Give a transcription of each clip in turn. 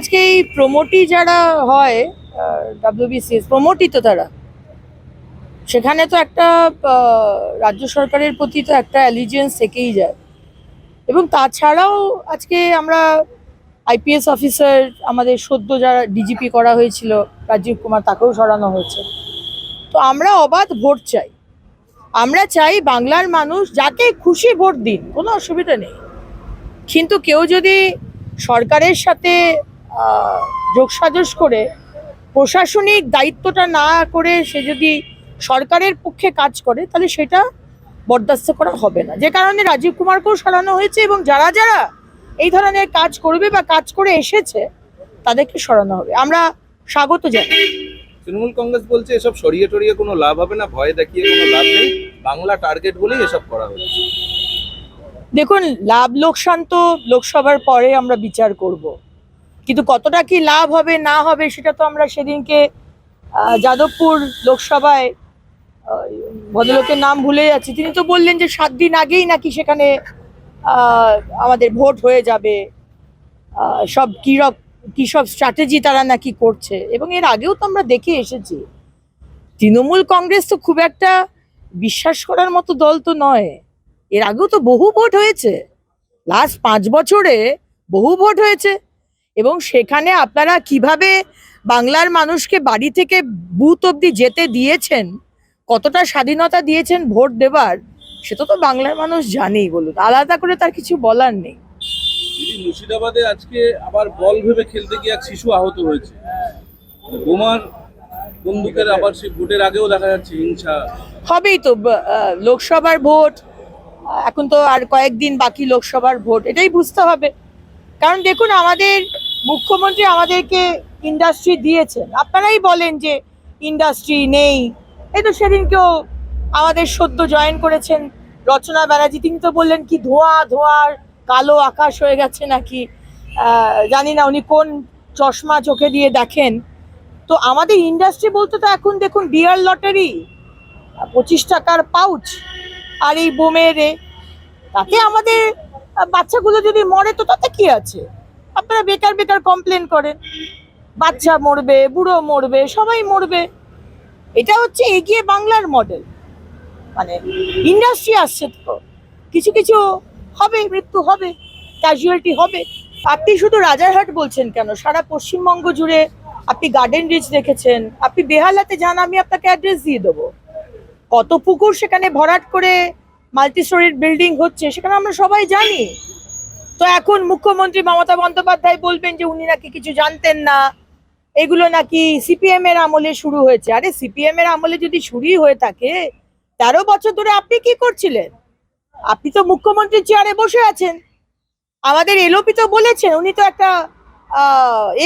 আজকে এই প্রমোটি যারা হয় ডাব্লিউবিসিএস তো তারা। সেখানে তো একটা রাজ্য সরকারের প্রতি তো একটা অ্যালিজিয়েন্স থেকেই যায়। এবং তাছাড়াও আজকে আমরা আইপিএস অফিসার আমাদের সদ্য যারা ডিজিপি করা হয়েছিল, রাজীব কুমার, তাকেও সরানো হয়েছে। তো আমরা অবাধ ভোট চাই। আমরা চাই বাংলার মানুষ যাকে খুশি ভোট দিন, কোনো অসুবিধা নেই। কিন্তু কেউ যদি সরকারের সাথে আহ, যোগসাজশ করে প্রশাসনিক দায়িত্বটা না করে সে যদি সরকারের পক্ষে কাজ করে তাহলে সেটা বরদাস্ত করা হবে না। যে কারণে রাজীব কুমারকেও সরানো হয়েছে এবং যারা যারা এই ধরনের কাজ করবে বা কাজ করে এসেছে তাদেরকে সরানো হবে। আমরা স্বাগত জানাই। তৃণমূল কংগ্রেস বলছে এসব সরিয়ে টরিয়ে কোনো লাভ হবে না ভয় দেখিয়ে কোনো লাভ নেই বাংলা টার্গেট বলেই এসব করা হচ্ছে। দেখুন লাভ লোকসান তো লোকসভার পরে আমরা বিচার করব। কিন্তু কতটা কি লাভ হবে, না হবে, সেটা তো আমরা সেদিনকে যাদবপুর লোকসভায় ভদ্রলোকের নাম ভুলে যাচ্ছি। তিনি তো বললেন যে সাত দিন আগেই নাকি সেখানে আমাদের ভোট হয়ে যাবে। সব কী রক, কী সব স্ট্র্যাটেজি তারা নাকি করছে? এবং এর আগেও তো আমরা দেখে এসেছি। তৃণমূল কংগ্রেস তো খুব একটা বিশ্বাস করার মতো দল তো নয়। এর আগেও তো বহু ভোট হয়েছে। লাস্ট পাঁচ বছরে বহু ভোট হয়েছে। এবং সেখানে আপনারা কীভাবে বাংলার মানুষকে বাড়ি থেকে বুথ অবধি যেতে দিয়েছেন কতটা স্বাধীনতা দিয়েছেন ভোট দেবার সেটা তো বাংলার মানুষ জানেই বলুন। আলাদা করে তার কিছু বলার নেই। মুর্শিদাবাদে আজকে আবার বল ভেবে খেলতে গিয়ে এক শিশু আহত হয়েছে। বোমার বন্দুকের আবার সেই ভোটের আগেও দেখা যাচ্ছে হিংসা। হবেই তো লোকসভার ভোট এখন তো আর কয়েকদিন বাকি লোকসভার ভোট এটাই বুঝতে হবে। কারণ দেখুন আমাদের মুখ্যমন্ত্রী আমাদেরকে ইন্ডাস্ট্রি দিয়েছেন। আপনারাই বলেন যে ইন্ডাস্ট্রি নেই। এই তো সেদিনকেও আমাদের সদ্য জয়েন করেছেন রচনা ব্যানার্জি। তিনি তো বললেন কি, ধোঁয়া, ধোঁয়ার কালো আকাশ হয়ে গেছে নাকি? জানি না উনি কোন চশমা চোখে দিয়ে দেখেন। তো আমাদের ইন্ডাস্ট্রি বলতে তো এখন দেখুন ডিয়ার লটারি পঁচিশ টাকার পাউচ আর এই বোমের তাতে আমাদের বাচ্চাগুলো যদি মরে, তো তাতে কি আছে? আপনারা বেকার বেকার কমপ্লেন করেন। বাচ্চা মরবে, বুড়ো মরবে, সবাই মরবে। এটা হচ্ছে এগিয়ে বাংলার মডেল মানে ইন্ডাস্ট্রি আসছে তো। কিছু কিছু হবে, মৃত্যু হবে ক্যাজুয়ালিটি হবে। আপনি শুধু রাজারহাট বলছেন কেন? সারা পশ্চিমবঙ্গ জুড়ে আপনি গার্ডেন রিচ দেখেছেন। আপনি বেহালাতে যান, আমি আপনাকে অ্যাড্রেস দিয়ে দেবো। কত পুকুর সেখানে ভরাট করে মাল্টি স্টোরির বিল্ডিং হচ্ছে, সেখানে আমরা সবাই জানি। তো এখন মুখ্যমন্ত্রী মমতা বন্দ্যোপাধ্যায় বলবেন যে উনি নাকি কিছু জানতেন না। এগুলো নাকি সিপিএম এর আমলে শুরু হয়েছে। আরে সিপিএম এর আমলে যদি শুরুই হয়ে থাকে, তেরো বছর ধরে আপনি কি করছিলেন? আপনি তো মুখ্যমন্ত্রীর চেয়ারে বসে আছেন। আমাদের এলোপি তো বলেছেন, উনি তো একটা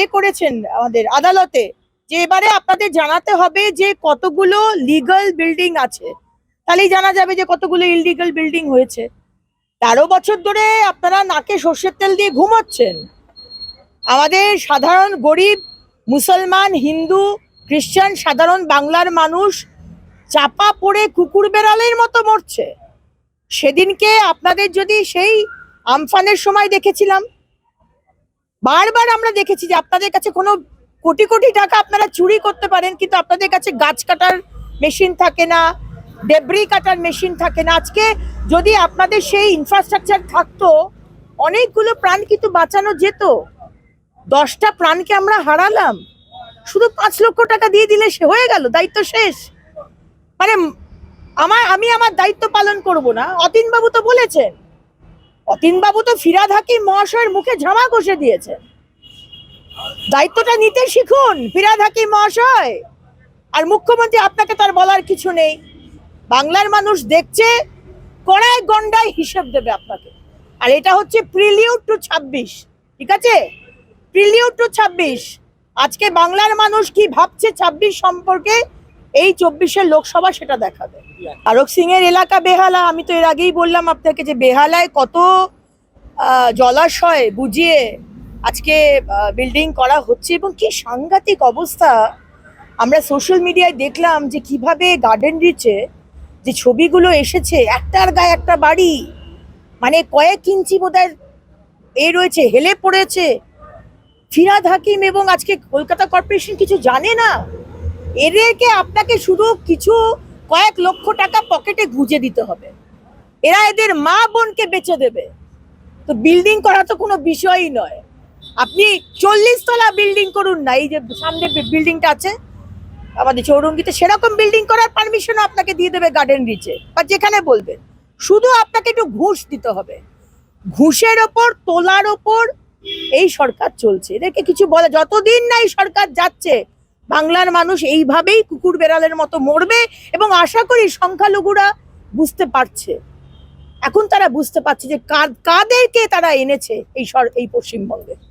এ করেছেন আমাদের আদালতে যে এবারে আপনাদের জানাতে হবে যে কতগুলো লিগাল বিল্ডিং আছে। তাহলেই জানা যাবে যে কতগুলো ইললিগাল বিল্ডিং হয়েছে। তেরো বছর ধরে আপনারা নাকে সর্ষের তেল দিয়ে ঘুমাচ্ছেন। আমাদের সাধারণ গরিব, মুসলমান, হিন্দু খ্রিস্টান সাধারণ বাংলার মানুষ চাপা পড়ে কুকুর বেড়ালের মতো মরছে। সেদিনকে আপনাদের যদি সেই আমফানের সময় দেখেছিলাম, বারবার আমরা দেখেছি যে আপনাদের কাছে কোনো কোটি কোটি টাকা আপনারা চুরি করতে পারেন, কিন্তু আপনাদের কাছে গাছ কাটার মেশিন থাকে না ডেব্রি কাটার মেশিন থাকে না। আজকে যদি আপনাদের সেই ইনফ্রাস্ট্রাকচার থাকতো, অনেকগুলো প্রাণ কিন্তু বাঁচানো যেত। দশটা প্রাণকে আমরা হারালাম। শুধু পাঁচ লক্ষ টাকা দিয়ে দিলে সে হয়ে গেল, দায়িত্ব শেষ। মানে আমার, আমি আমার দায়িত্ব পালন করব না। অতীনবাবু তো বলেছেন। অতীনবাবু তো ফিরাদ হাকিম মহাশয়ের মুখে ঝামা ঘষে দিয়েছেন। দায়িত্বটা নিতে শিখুন, ফিরাদ হাকিম মহাশয়। আর মুখ্যমন্ত্রী, আপনাকে তার বলার কিছু নেই। বাংলার মানুষ দেখছে কড়ায় গন্ডায় হিসেব দেবে আপনাকে। আর এটা হচ্ছে প্রিলিউড টু ছাব্বিশ, ঠিক আছে? প্রিলিউড টু ছাব্বিশ। আজকে বাংলার মানুষ কি ভাবছে ছাব্বিশ সম্পর্কে? এই চব্বিশের লোকসভা সেটা দেখাবে। তারক সিং এর এলাকা বেহালা, আমি তো এর আগেই বললাম আপনাকে যে বেহালায় কত জলাশয় বুঝিয়ে আজকে বিল্ডিং করা হচ্ছে এবং কি সাংঘাতিক অবস্থা। আমরা সোশ্যাল মিডিয়ায় দেখলাম যে কীভাবে গার্ডেন রিচে যে ছবিগুলো এসেছে, একটার গায়ে একটা বাড়ি মানে কয়েক ইঞ্চি বোধহয় এ রয়েছে, হেলে পড়েছে। ফিরাদ হাকিম এবং আজকে কলকাতা কর্পোরেশন কিছু জানে না? এদেরকে আপনাকে শুধু কিছু কয়েক লক্ষ টাকা পকেটে গুজে দিতে হবে। এরা এদের মা বোনকে বেচে দেবে। তো বিল্ডিং করা তো কোনো বিষয়ই নয়। আপনি চল্লিশ তলা বিল্ডিং করুন না, এই যে সামনে বিল্ডিংটা আছে আমাদের চৌরঙ্গিতে সেরকম বিল্ডিং করার পারমিশন আপনাকে দিয়ে দেবে গার্ডেন রিচে বা যেখানে বলবেন শুধু আপনাকে একটু ঘুষ দিতে হবে। ঘুষের ওপর, তোলার ওপর এই সরকার চলছে। এদেরকে কিছু বলে, যতদিন না এই সরকার যাচ্ছে, বাংলার মানুষ এইভাবেই কুকুর বেড়ালের মতো মরবে এবং আশা করি সংখ্যালঘুরা বুঝতে পারছে। এখন তারা বুঝতে পারছে যে কাদ- কাদেরকে তারা এনেছে এই সর, এই পশ্চিমবঙ্গে।